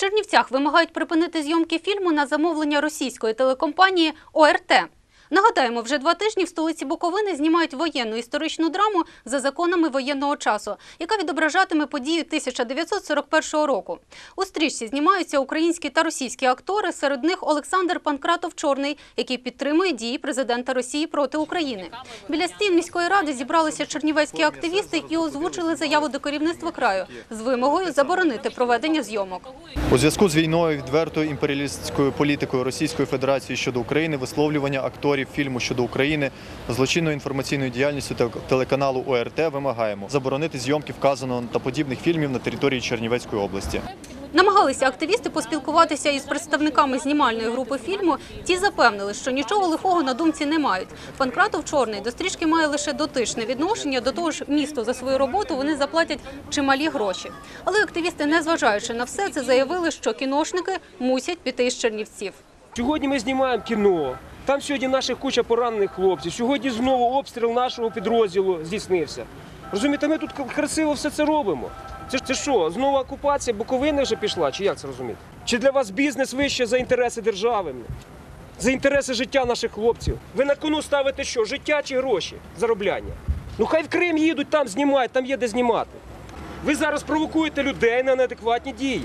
Чернівцях вимагають припинити зйомки фільму на замовлення російської телекомпанії ОРТ. Нагадаємо, вже два тижні в столиці Буковини знімають воєнну історичну драму за законами воєнного часу, яка відображатиме події 1941 року. У стрічці знімаються українські та російські актори. Серед них Олександр Панкратов Чорний, який підтримує дії президента Росії проти України. Біля стін міської ради зібралися чернівецькі активісти і озвучили заяву до керівництва краю з вимогою заборонити проведення зйомок. У зв'язку з війною відвертою імперіалістською політикою Російської Федерації щодо України, висловлювання акторів фільму щодо України, злочинною інформаційною діяльністю те- телеканалу ОРТ вимагаємо заборонити зйомки вказаного та подібних фільмів на території Чернівецької області. Намагалися активісти поспілкуватися із представниками знімальної групи фільму. Ті запевнили, що нічого лихого на думці не мають. Панкратов Чорний до стрічки має лише дотичне відношення. До того ж, місту за свою роботу вони заплатять чималі гроші. Але активісти, незважаючи на все це, заявили, що кіношники мусять піти із Чернівців. Сьогодні ми знімаємо кіно. Там сьогодні наша куча поранених хлопців. Сьогодні знову обстріл нашого підрозділу здійснився. Розумієте, ми тут красиво все це робимо. Це, це що, знову окупація Буковини вже пішла? Чи як це розуміти? Чи для вас бізнес вище за інтереси держави? За інтереси життя наших хлопців? Ви на кону ставите що? Життя чи гроші? Заробляння? Ну хай в Крим їдуть, там знімають, там є де знімати. Ви зараз провокуєте людей на неадекватні дії.